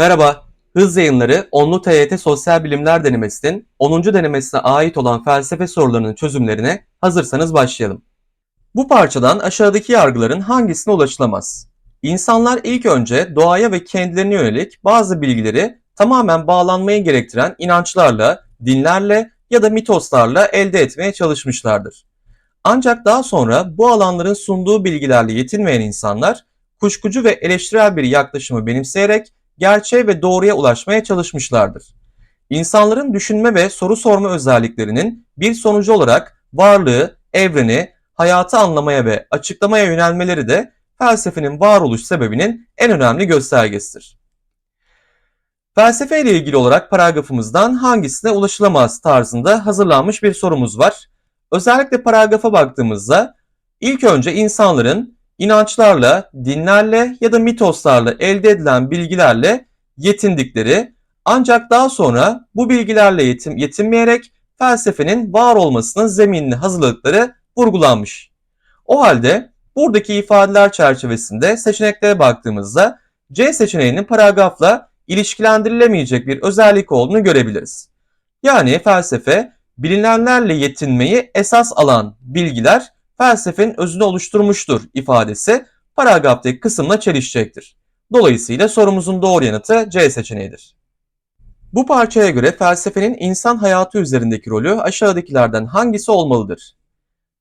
Merhaba, Hız Yayınları Onlu TYT Sosyal Bilimler Denemesi'nin 10. denemesine ait olan felsefe sorularının çözümlerine hazırsanız başlayalım. Bu parçadan aşağıdaki yargıların hangisine ulaşılamaz? İnsanlar ilk önce doğaya ve kendilerine yönelik bazı bilgileri tamamen bağlanmayı gerektiren inançlarla, dinlerle ya da mitoslarla elde etmeye çalışmışlardır. Ancak daha sonra bu alanların sunduğu bilgilerle yetinmeyen insanlar kuşkucu ve eleştirel bir yaklaşımı benimseyerek gerçeğe ve doğruya ulaşmaya çalışmışlardır. İnsanların düşünme ve soru sorma özelliklerinin bir sonucu olarak varlığı, evreni, hayatı anlamaya ve açıklamaya yönelmeleri de felsefenin varoluş sebebinin en önemli göstergesidir. Felsefe ile ilgili olarak paragrafımızdan hangisine ulaşılamaz tarzında hazırlanmış bir sorumuz var. Özellikle paragrafa baktığımızda ilk önce insanların inançlarla, dinlerle ya da mitoslarla elde edilen bilgilerle yetindikleri ancak daha sonra bu bilgilerle yetin, yetinmeyerek felsefenin var olmasının zeminini hazırladıkları vurgulanmış. O halde buradaki ifadeler çerçevesinde seçeneklere baktığımızda C seçeneğinin paragrafla ilişkilendirilemeyecek bir özellik olduğunu görebiliriz. Yani felsefe bilinenlerle yetinmeyi esas alan bilgiler felsefenin özünü oluşturmuştur ifadesi paragraftaki kısımla çelişecektir. Dolayısıyla sorumuzun doğru yanıtı C seçeneğidir. Bu parçaya göre felsefenin insan hayatı üzerindeki rolü aşağıdakilerden hangisi olmalıdır?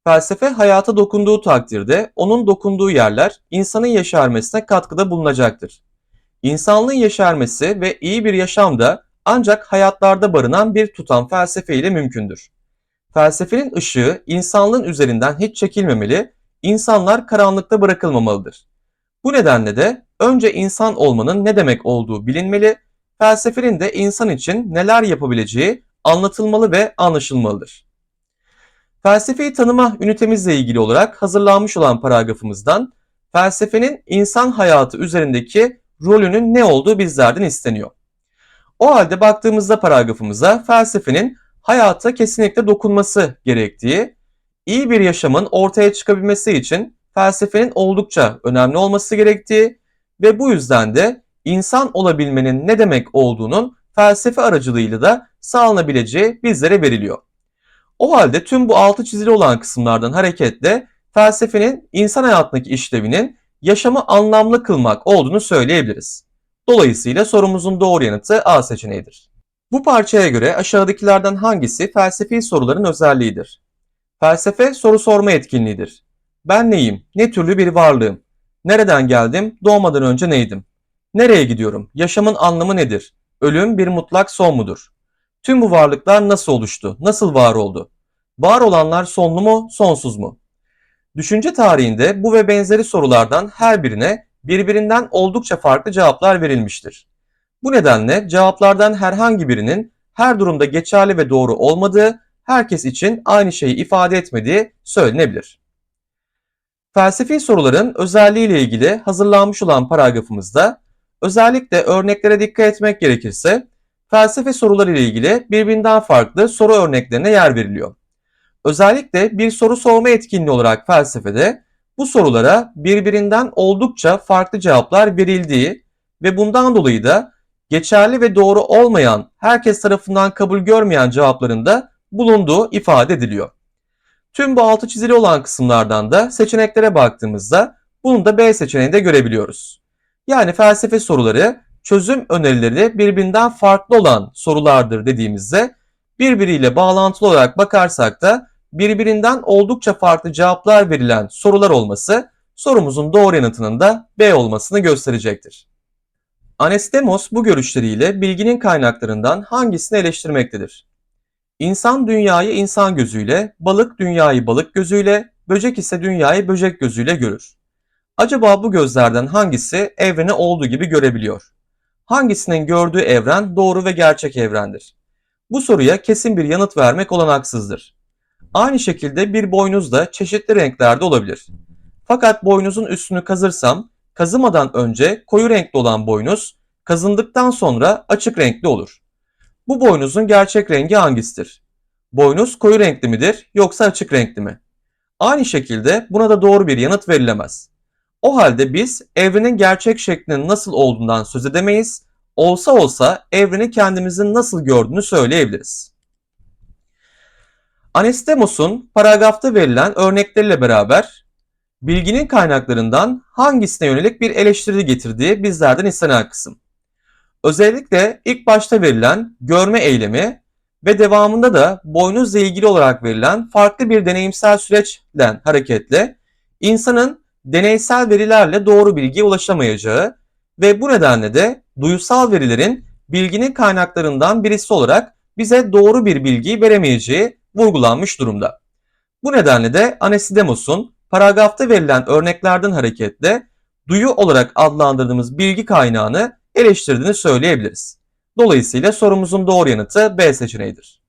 Felsefe hayata dokunduğu takdirde onun dokunduğu yerler insanın yaşarmasına katkıda bulunacaktır. İnsanlığın yaşarması ve iyi bir yaşam da ancak hayatlarda barınan bir tutan felsefe ile mümkündür. Felsefenin ışığı insanlığın üzerinden hiç çekilmemeli, insanlar karanlıkta bırakılmamalıdır. Bu nedenle de önce insan olmanın ne demek olduğu bilinmeli, felsefenin de insan için neler yapabileceği anlatılmalı ve anlaşılmalıdır. Felsefeyi tanıma ünitemizle ilgili olarak hazırlanmış olan paragrafımızdan felsefenin insan hayatı üzerindeki rolünün ne olduğu bizlerden isteniyor. O halde baktığımızda paragrafımıza felsefenin hayata kesinlikle dokunması gerektiği, iyi bir yaşamın ortaya çıkabilmesi için felsefenin oldukça önemli olması gerektiği ve bu yüzden de insan olabilmenin ne demek olduğunun felsefe aracılığıyla da sağlanabileceği bizlere veriliyor. O halde tüm bu altı çizili olan kısımlardan hareketle felsefenin insan hayatındaki işlevinin yaşamı anlamlı kılmak olduğunu söyleyebiliriz. Dolayısıyla sorumuzun doğru yanıtı A seçeneğidir. Bu parçaya göre aşağıdakilerden hangisi felsefi soruların özelliğidir? Felsefe soru sorma etkinliğidir. Ben neyim? Ne türlü bir varlığım? Nereden geldim? Doğmadan önce neydim? Nereye gidiyorum? Yaşamın anlamı nedir? Ölüm bir mutlak son mudur? Tüm bu varlıklar nasıl oluştu? Nasıl var oldu? Var olanlar sonlu mu, sonsuz mu? Düşünce tarihinde bu ve benzeri sorulardan her birine birbirinden oldukça farklı cevaplar verilmiştir. Bu nedenle cevaplardan herhangi birinin her durumda geçerli ve doğru olmadığı, herkes için aynı şeyi ifade etmediği söylenebilir. Felsefi soruların özelliğiyle ilgili hazırlanmış olan paragrafımızda özellikle örneklere dikkat etmek gerekirse felsefe soruları ile ilgili birbirinden farklı soru örneklerine yer veriliyor. Özellikle bir soru sorma etkinliği olarak felsefede bu sorulara birbirinden oldukça farklı cevaplar verildiği ve bundan dolayı da geçerli ve doğru olmayan, herkes tarafından kabul görmeyen cevapların da bulunduğu ifade ediliyor. Tüm bu altı çizili olan kısımlardan da seçeneklere baktığımızda bunu da B seçeneğinde görebiliyoruz. Yani felsefe soruları çözüm önerileri birbirinden farklı olan sorulardır dediğimizde birbiriyle bağlantılı olarak bakarsak da birbirinden oldukça farklı cevaplar verilen sorular olması sorumuzun doğru yanıtının da B olmasını gösterecektir. Anastemos bu görüşleriyle bilginin kaynaklarından hangisini eleştirmektedir? İnsan dünyayı insan gözüyle, balık dünyayı balık gözüyle, böcek ise dünyayı böcek gözüyle görür. Acaba bu gözlerden hangisi evreni olduğu gibi görebiliyor? Hangisinin gördüğü evren doğru ve gerçek evrendir? Bu soruya kesin bir yanıt vermek olanaksızdır. Aynı şekilde bir boynuz da çeşitli renklerde olabilir. Fakat boynuzun üstünü kazırsam kazımadan önce koyu renkli olan boynuz kazındıktan sonra açık renkli olur. Bu boynuzun gerçek rengi hangisidir? Boynuz koyu renkli midir yoksa açık renkli mi? Aynı şekilde buna da doğru bir yanıt verilemez. O halde biz evrenin gerçek şeklinin nasıl olduğundan söz edemeyiz. olsa olsa evreni kendimizin nasıl gördüğünü söyleyebiliriz. Anastemos'un paragrafta verilen örnekleriyle beraber bilginin kaynaklarından hangisine yönelik bir eleştiri getirdiği bizlerden istenen kısım. Özellikle ilk başta verilen görme eylemi ve devamında da boynuzla ilgili olarak verilen farklı bir deneyimsel süreçten hareketle insanın deneysel verilerle doğru bilgiye ulaşamayacağı ve bu nedenle de duyusal verilerin bilginin kaynaklarından birisi olarak bize doğru bir bilgiyi veremeyeceği vurgulanmış durumda. Bu nedenle de Anasidemos'un paragrafta verilen örneklerden hareketle duyu olarak adlandırdığımız bilgi kaynağını eleştirdiğini söyleyebiliriz. Dolayısıyla sorumuzun doğru yanıtı B seçeneğidir.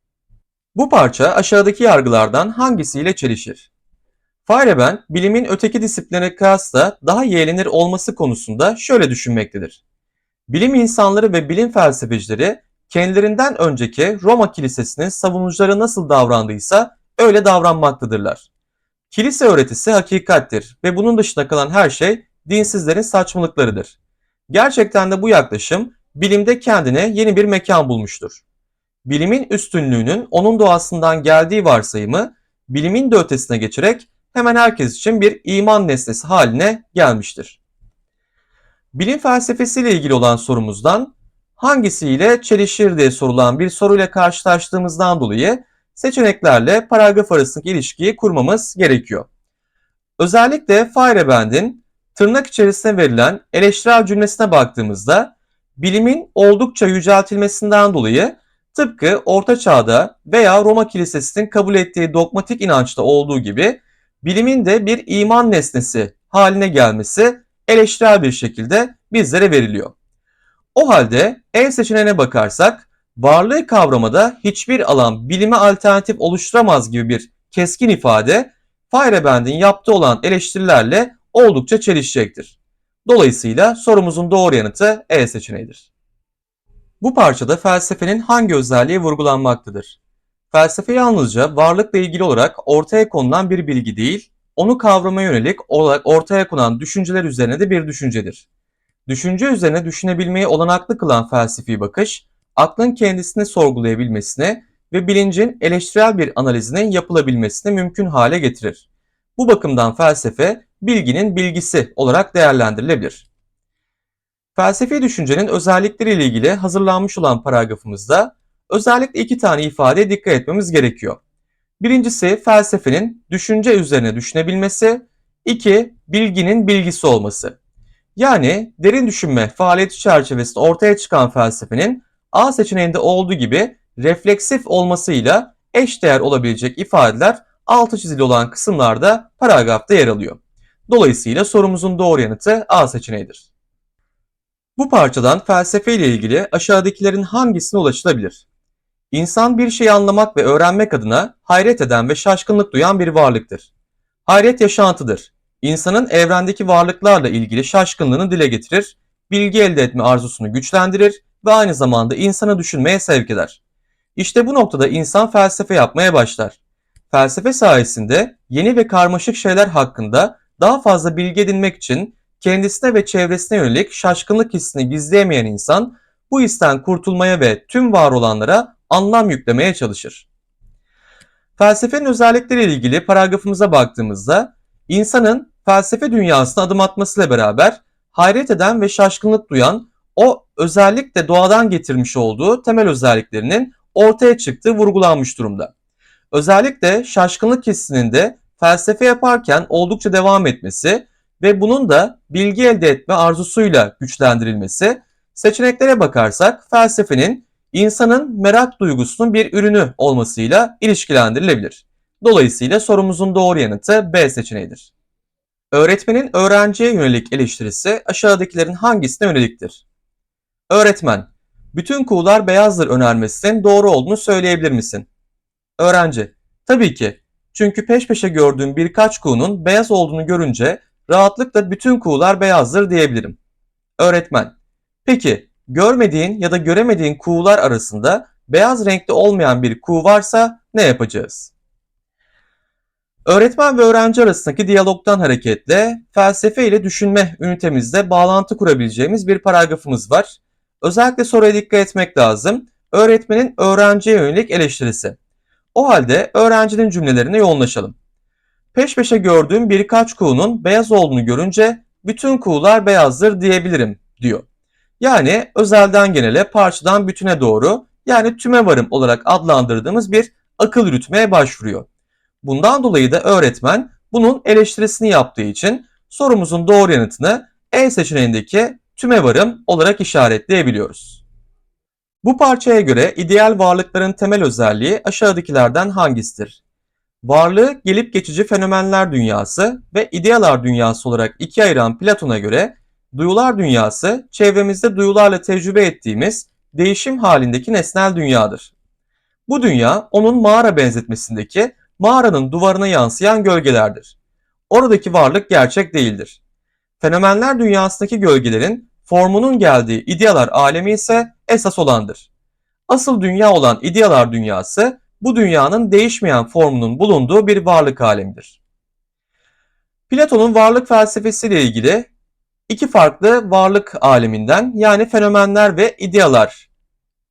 Bu parça aşağıdaki yargılardan hangisiyle çelişir? Feyerabend, bilimin öteki disipline kıyasla daha yeğlenir olması konusunda şöyle düşünmektedir. Bilim insanları ve bilim felsefecileri kendilerinden önceki Roma Kilisesi'nin savunucuları nasıl davrandıysa öyle davranmaktadırlar. Kilise öğretisi hakikattir ve bunun dışında kalan her şey dinsizlerin saçmalıklarıdır. Gerçekten de bu yaklaşım bilimde kendine yeni bir mekan bulmuştur. Bilimin üstünlüğünün onun doğasından geldiği varsayımı bilimin de ötesine geçerek hemen herkes için bir iman nesnesi haline gelmiştir. Bilim felsefesiyle ilgili olan sorumuzdan hangisiyle çelişir diye sorulan bir soruyla karşılaştığımızdan dolayı seçeneklerle paragraf arasındaki ilişkiyi kurmamız gerekiyor. Özellikle Feyerabend'in tırnak içerisine verilen eleştirel cümlesine baktığımızda bilimin oldukça yüceltilmesinden dolayı tıpkı Orta Çağ'da veya Roma Kilisesi'nin kabul ettiği dogmatik inançta olduğu gibi bilimin de bir iman nesnesi haline gelmesi eleştirel bir şekilde bizlere veriliyor. O halde E seçeneğine bakarsak varlığı kavramada hiçbir alan bilime alternatif oluşturamaz gibi bir keskin ifade Feyerabend'in yaptığı olan eleştirilerle oldukça çelişecektir. Dolayısıyla sorumuzun doğru yanıtı E seçeneğidir. Bu parçada felsefenin hangi özelliği vurgulanmaktadır? Felsefe yalnızca varlıkla ilgili olarak ortaya konulan bir bilgi değil, onu kavramaya yönelik olarak ortaya konan düşünceler üzerine de bir düşüncedir. Düşünce üzerine düşünebilmeyi olanaklı kılan felsefi bakış, aklın kendisini sorgulayabilmesine ve bilincin eleştirel bir analizinin yapılabilmesine mümkün hale getirir. Bu bakımdan felsefe bilginin bilgisi olarak değerlendirilebilir. Felsefi düşüncenin özellikleriyle ilgili hazırlanmış olan paragrafımızda özellikle iki tane ifadeye dikkat etmemiz gerekiyor. Birincisi felsefenin düşünce üzerine düşünebilmesi, iki bilginin bilgisi olması. Yani derin düşünme faaliyeti çerçevesinde ortaya çıkan felsefenin A seçeneğinde olduğu gibi refleksif olmasıyla eşdeğer olabilecek ifadeler altı çizili olan kısımlarda paragrafta yer alıyor. Dolayısıyla sorumuzun doğru yanıtı A seçeneğidir. Bu parçadan felsefe ile ilgili aşağıdakilerin hangisine ulaşılabilir? İnsan bir şeyi anlamak ve öğrenmek adına hayret eden ve şaşkınlık duyan bir varlıktır. Hayret yaşantıdır. İnsanın evrendeki varlıklarla ilgili şaşkınlığını dile getirir, bilgi elde etme arzusunu güçlendirir ve aynı zamanda insanı düşünmeye sevk eder. İşte bu noktada insan felsefe yapmaya başlar. Felsefe sayesinde yeni ve karmaşık şeyler hakkında daha fazla bilgi edinmek için kendisine ve çevresine yönelik şaşkınlık hissini gizleyemeyen insan bu histen kurtulmaya ve tüm var olanlara anlam yüklemeye çalışır. Felsefenin özellikleriyle ilgili paragrafımıza baktığımızda insanın felsefe dünyasına adım atmasıyla beraber hayret eden ve şaşkınlık duyan o özellikle doğadan getirmiş olduğu temel özelliklerinin ortaya çıktığı vurgulanmış durumda. Özellikle şaşkınlık hissinin de felsefe yaparken oldukça devam etmesi ve bunun da bilgi elde etme arzusuyla güçlendirilmesi, seçeneklere bakarsak felsefenin insanın merak duygusunun bir ürünü olmasıyla ilişkilendirilebilir. Dolayısıyla sorumuzun doğru yanıtı B seçeneğidir. Öğretmenin öğrenciye yönelik eleştirisi aşağıdakilerin hangisine yöneliktir? Öğretmen, bütün kuğular beyazdır önermesinin doğru olduğunu söyleyebilir misin? Öğrenci, tabii ki. Çünkü peş peşe gördüğüm birkaç kuğunun beyaz olduğunu görünce rahatlıkla bütün kuğular beyazdır diyebilirim. Öğretmen, peki görmediğin ya da göremediğin kuğular arasında beyaz renkli olmayan bir kuğu varsa ne yapacağız? Öğretmen ve öğrenci arasındaki diyalogdan hareketle felsefe ile düşünme ünitemizde bağlantı kurabileceğimiz bir paragrafımız var. Özellikle soruya dikkat etmek lazım. Öğretmenin öğrenciye yönelik eleştirisi. O halde öğrencinin cümlelerine yoğunlaşalım. Peş peşe gördüğüm birkaç kuğunun beyaz olduğunu görünce bütün kuğular beyazdır diyebilirim diyor. Yani özelden genele, parçadan bütüne doğru yani tüme varım olarak adlandırdığımız bir akıl yürütmeye başvuruyor. Bundan dolayı da öğretmen bunun eleştirisini yaptığı için sorumuzun doğru yanıtını E seçeneğindeki tüme varım olarak işaretleyebiliyoruz. Bu parçaya göre ideal varlıkların temel özelliği aşağıdakilerden hangisidir? Varlığı gelip geçici fenomenler dünyası ve idealar dünyası olarak ikiye ayıran Platon'a göre duyular dünyası çevremizde duyularla tecrübe ettiğimiz değişim halindeki nesnel dünyadır. Bu dünya onun mağara benzetmesindeki mağaranın duvarına yansıyan gölgelerdir. Oradaki varlık gerçek değildir. Fenomenler dünyasındaki gölgelerin formunun geldiği idealar alemi ise esas olandır. Asıl dünya olan idealar dünyası bu dünyanın değişmeyen formunun bulunduğu bir varlık alemidir. Platon'un varlık felsefesiyle ilgili iki farklı varlık aleminden yani fenomenler ve idealar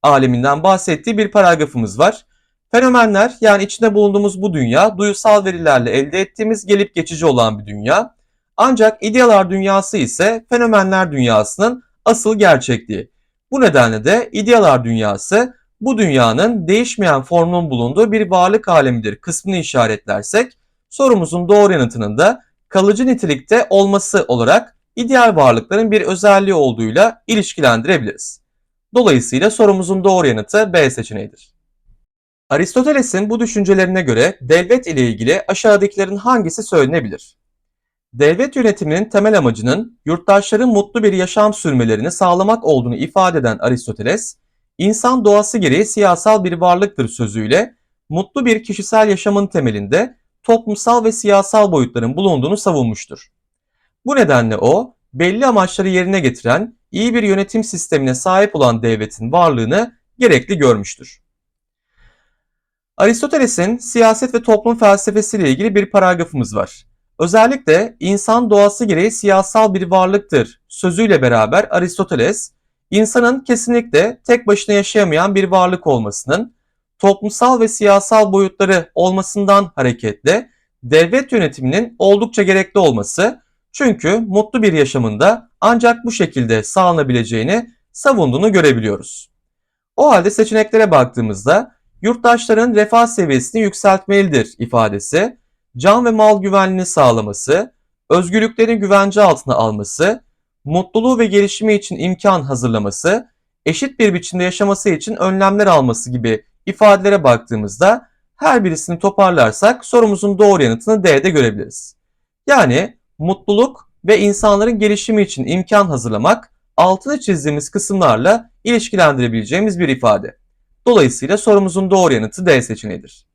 aleminden bahsettiği bir paragrafımız var. Fenomenler yani içinde bulunduğumuz bu dünya duyusal verilerle elde ettiğimiz gelip geçici olan bir dünya. Ancak idealar dünyası ise fenomenler dünyasının asıl gerçekliği. Bu nedenle de idealar dünyası bu dünyanın değişmeyen formunun bulunduğu bir varlık alemidir kısmını işaretlersek sorumuzun doğru yanıtının da kalıcı nitelikte olması olarak ideal varlıkların bir özelliği olduğuyla ilişkilendirebiliriz. Dolayısıyla sorumuzun doğru yanıtı B seçeneğidir. Aristoteles'in bu düşüncelerine göre devlet ile ilgili aşağıdakilerin hangisi söylenebilir? Devlet yönetiminin temel amacının yurttaşların mutlu bir yaşam sürmelerini sağlamak olduğunu ifade eden Aristoteles, insan doğası gereği siyasal bir varlıktır sözüyle mutlu bir kişisel yaşamın temelinde toplumsal ve siyasal boyutların bulunduğunu savunmuştur. Bu nedenle o, belli amaçları yerine getiren iyi bir yönetim sistemine sahip olan devletin varlığını gerekli görmüştür. Aristoteles'in siyaset ve toplum felsefesiyle ilgili bir paragrafımız var. Özellikle insan doğası gereği siyasal bir varlıktır sözüyle beraber Aristoteles, insanın kesinlikle tek başına yaşayamayan bir varlık olmasının, toplumsal ve siyasal boyutları olmasından hareketle devlet yönetiminin oldukça gerekli olması, çünkü mutlu bir yaşamında ancak bu şekilde sağlanabileceğini savunduğunu görebiliyoruz. O halde seçeneklere baktığımızda yurttaşların refah seviyesini yükseltmelidir ifadesi, can ve mal güvenliğini sağlaması, özgürlüklerin güvence altına alması, mutluluğu ve gelişimi için imkan hazırlaması, eşit bir biçimde yaşaması için önlemler alması gibi ifadelere baktığımızda her birisini toparlarsak sorumuzun doğru yanıtını D'de görebiliriz. Yani mutluluk ve insanların gelişimi için imkan hazırlamak altını çizdiğimiz kısımlarla ilişkilendirebileceğimiz bir ifade. Dolayısıyla sorumuzun doğru yanıtı D seçeneğidir.